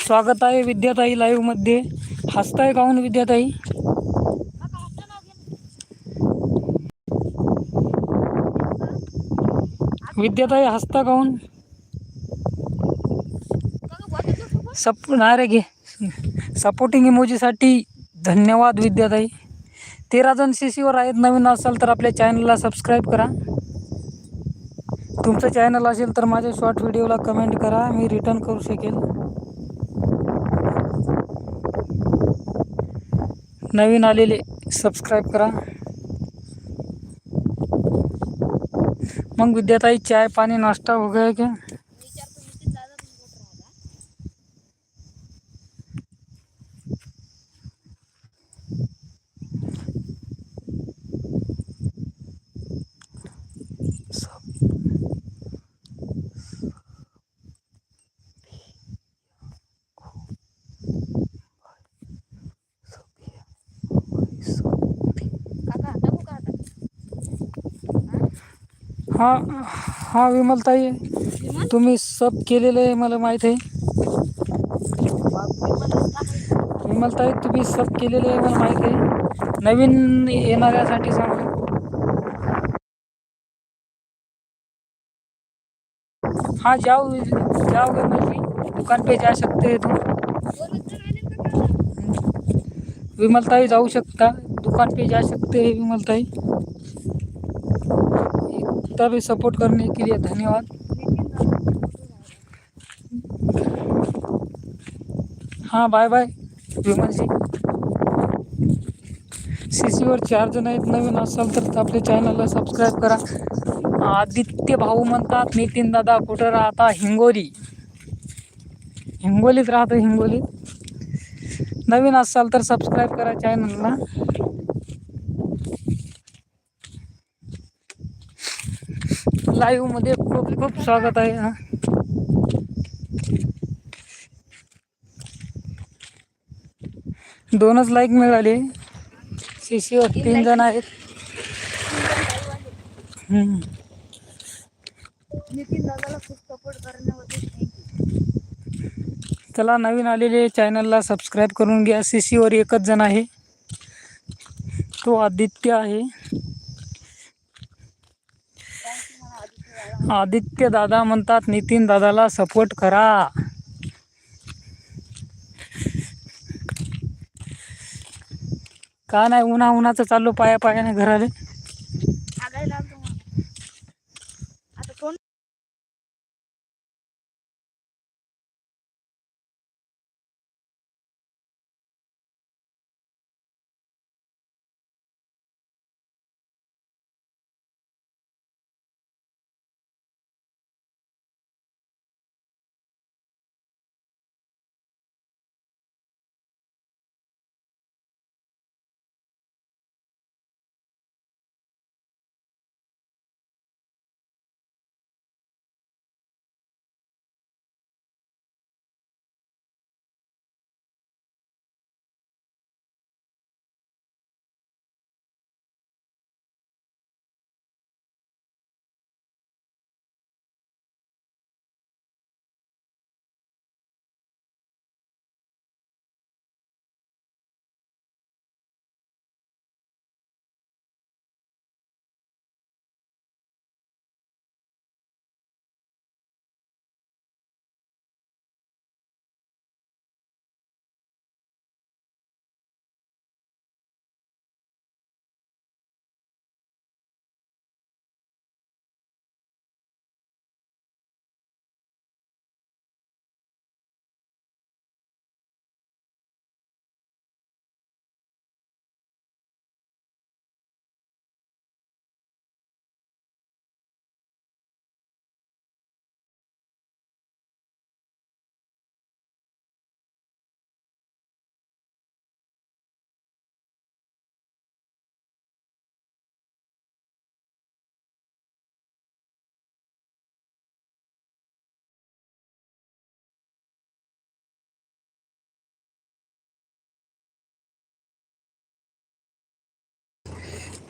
स्वागत आहे विद्याताई लाईव्हमध्ये. हसताय काहून विद्याताई? विद्याताई हसता काऊन सप नाही रे घे सपोर्टिंग इमोजीसाठी धन्यवाद विद्याताई. तेरा जण सी सीवर आहेत नवीन असाल तर आपल्या चॅनलला सबस्क्राईब करा. तुमचं चॅनल असेल तर माझ्या शॉर्ट व्हिडिओला कमेंट करा मी रिटर्न करू शकेल. नवीन आलेले सबस्क्राईब करा. मग विद्याताई चाय पाणी नाश्ता हो गया क्या? हा हा विमलताई तुम्ही सब केलेलं आहे मला माहीत आहे. विमलताई तुम्ही सब केलेलं आहे मला माहीत आहे. नवीन येणाऱ्यासाठी सांगा. हाँ जाओ जाओगे मैं दुकान पे जा सकते हैं तुम विमलताई जाऊ शकता. दुकान पे जा सकते हैं विमलताई जितना भी सपोर्ट करने के लिए धन्यवाद. हाँ बाय बाय विमल जी सी सीवर चार जण आहेत नवीन असाल तर आपल्या चॅनलला सबस्क्राईब करा. आदित्य भाऊ म्हणतात नितीन दादा कुठं राहता? हिंगोली. हिंगोलीत राहतो हिंगोलीत. नवीन असाल तर सबस्क्राईब करा चॅनलला लाईव्हमध्ये खूप खूप स्वागत आहे हा. दोनच लाईक मिळाले. सीसीवर तीन जण आहेत. चला नवीन आलेले चॅनलला सबस्क्राईब करून घ्या. सी सीवर एकच जण आहे. तो आदित्य आहे. आदित्य दादा म्हणतात नितीन दादाला सपोर्ट करा. का नाही उन्हा उन्हाचं चाललो पाया पायाने घराले?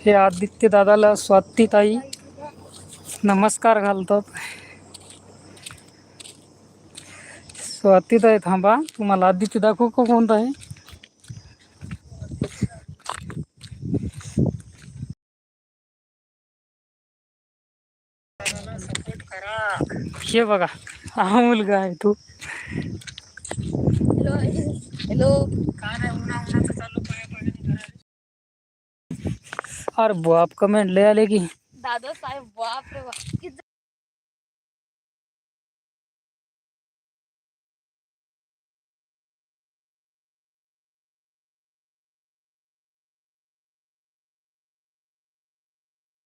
हे आदित्य दादाला स्वातीताई नमस्कार घालतात. स्वातीत आहे थांबा. तुम्हाला आधीची दाखवू का कोणता आहे? हे बघा हा मुलगा आहे तो. हॅलो हॅलो अरे बाप कमेंट लय आले की दादा साहेब बाप रे बाप किती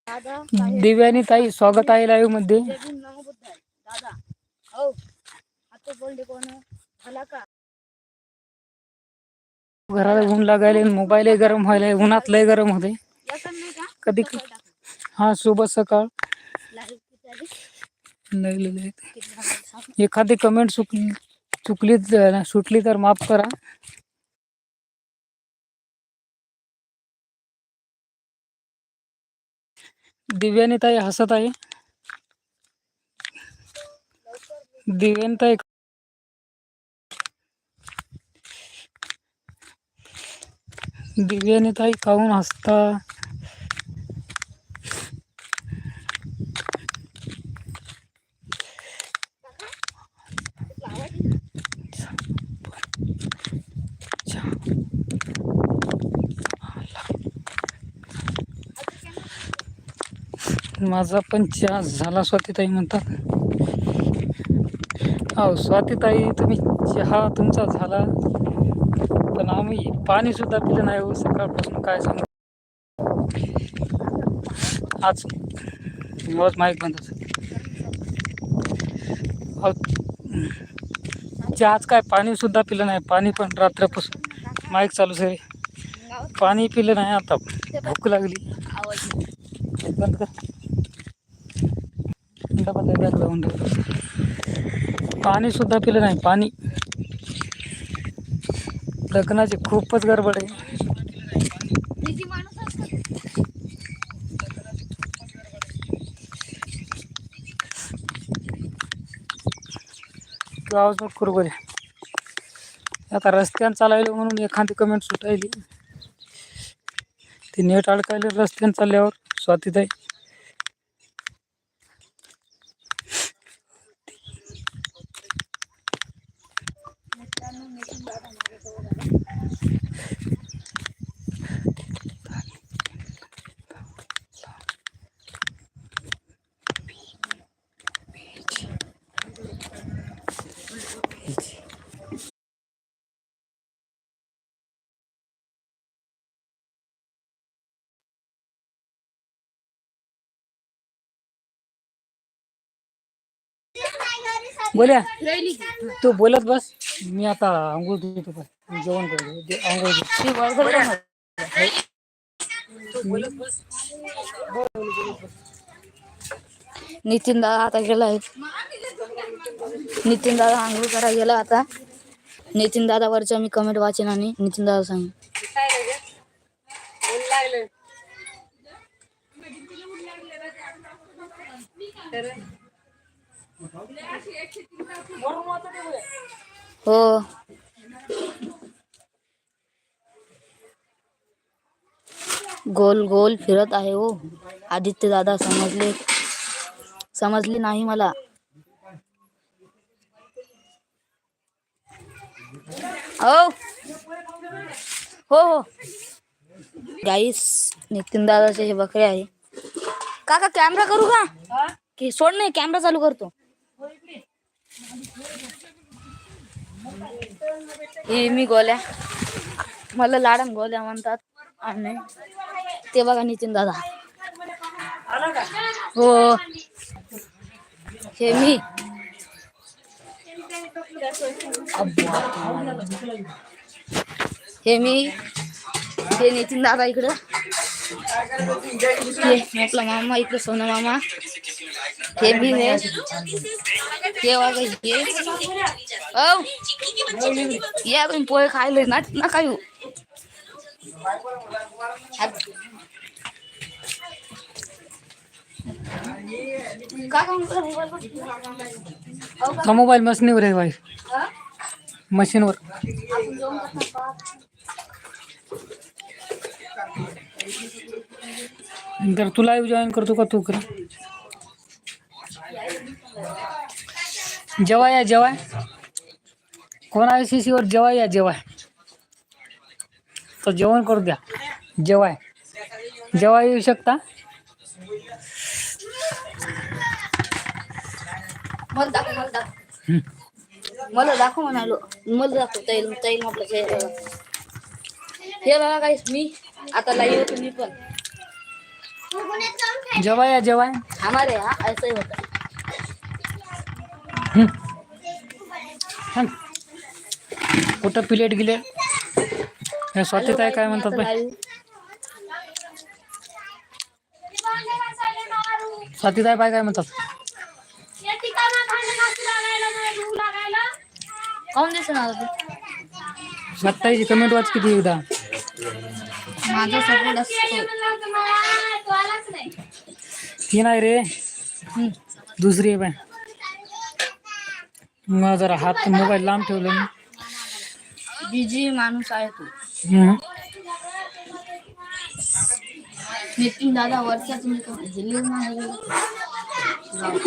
दादा दिव्यानी ताई स्वागत आहे लाईव्हमध्ये। जय भीम नमो बुद्धाय दादा हो आता बोलले कोण झाला का? घराला ऊन लागायले मोबाईल गरम व्हायला उन्हात लय गरम होते। याचं नाही का कधी हा शुभ सकाळ. एखादी कमेंट चुकली चुकली सुटली तर माफ करा. दिव्यानी ताई हसत आहे. दिव्यानी ताई दिव्यानी ताई काहून हसता? माझा पण चहा झाला स्वातीताई म्हणतात. हो स्वातीताई तुम्ही चहा तुमचा झाला. पण आम्ही पाणी सुद्धा पिलं नाही हो सकाळपासून काय सांगू. आज रोज माहीत म्हणतात अहो, चहाच काय पाणी सुद्धा पिलं नाही. पाणी पण रात्रपासून माईक आहे. गावात पाणी पिलं नाही आता. भूक लागली. बंद कर. डबा त्या बॅग लावून ठेव पाणीसुद्धा पिलं नाही पाणी. लग्नाची खूपच गडबड आहे. आवाज नको करू बरे आता रस्त्यानं चालायला म्हणून एखादी कमेंट सुटायली. ती नेट अडकायले रस्त्यानं चालल्यावर स्वातीताई. बोल्या. तू बोलत बस. मी आता आंघोळ देतो जेवण करतो आंघोळ नितीन दादा आता गेला आहे. नितीन दादा आंघोळ करायला गेला आता. नितीन दादावरच्या मी कमेंट वाचेन आणि नितीन दादा सांग हो. गोल गोल फिरत आहे हो. आदित्य दादा समजले. समजले नाही मला. हो. हो हो. गाईस नितीन दादाचे हे बकरे आहे. काका कॅमेरा करू का? की सोड नाही कॅमेरा चालू करतो. हे मी गोल्या. मला लाडम गोल्या म्हणतात. आणि ते बघा नितीन दादा. हो. हे मी. हे मी. हे नितीन दादा इकडं. हे आपला मामा इकडे सोना मामा. हे मी. हे हे बघा हे औ। या तुम्ही पोहे खायले ना नका येऊ हात- का काम करत आहे? हा मोबाईल मसनीवर आहे भाई। हा? मशीनवर तर तू लाईव्ह जॉईन करतो का तू कर जेव्हा या जेव्हा. कोण आहे सी सीवर जेव्हा या जेव्हा. तर जेवण करू द्या. जेवाय जेव्हा येऊ शकता. मला दाखव मला दाखव. मला दाखव म्हणालो. मला म्हटलं चेहरा हे बघा काहीच मी आता लाईव्ह होतो मी पण. जेव्हा या जेव्हा. हमारे यहाँ ऐसा ही होता. है हम्म. हं. कुठं प्लेट गेले हे स्वतःच आहे काय म्हणतात आता बाई live. स्वातीच आहे बाय काय म्हणतात काऊन दिसणार स्वतःची कमेंट वाच किती माझा सपोर्ट असतो ती नाही रे हम्म. दुसरी आहे बाय मग जरा हात मोबाईल लांब ठेवलं मी बिजी माणूस आहे तू. नितीन दादा वर्षात मी. जाऊ.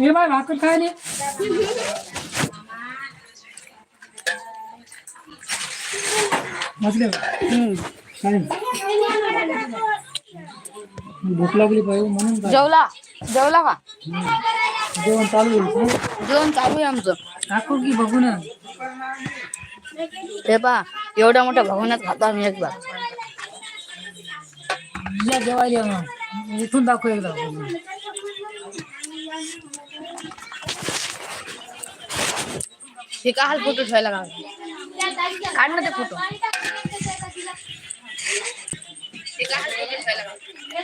हे बाय भाकर काय नाही भूक लागली पाहिजे म्हणून काय? जेवला. जेवला का? जेवण चालू होईल जेवण चालू आहे आमचं. टाकू की बघू ना. हे पा एवढ्या मोठ्या भवनात खातो आम्ही एकदा या जेवायला या मग. इथून दाखव एकदा. हे का हाल फोटो ठेवायला का काढ ना ते फोटो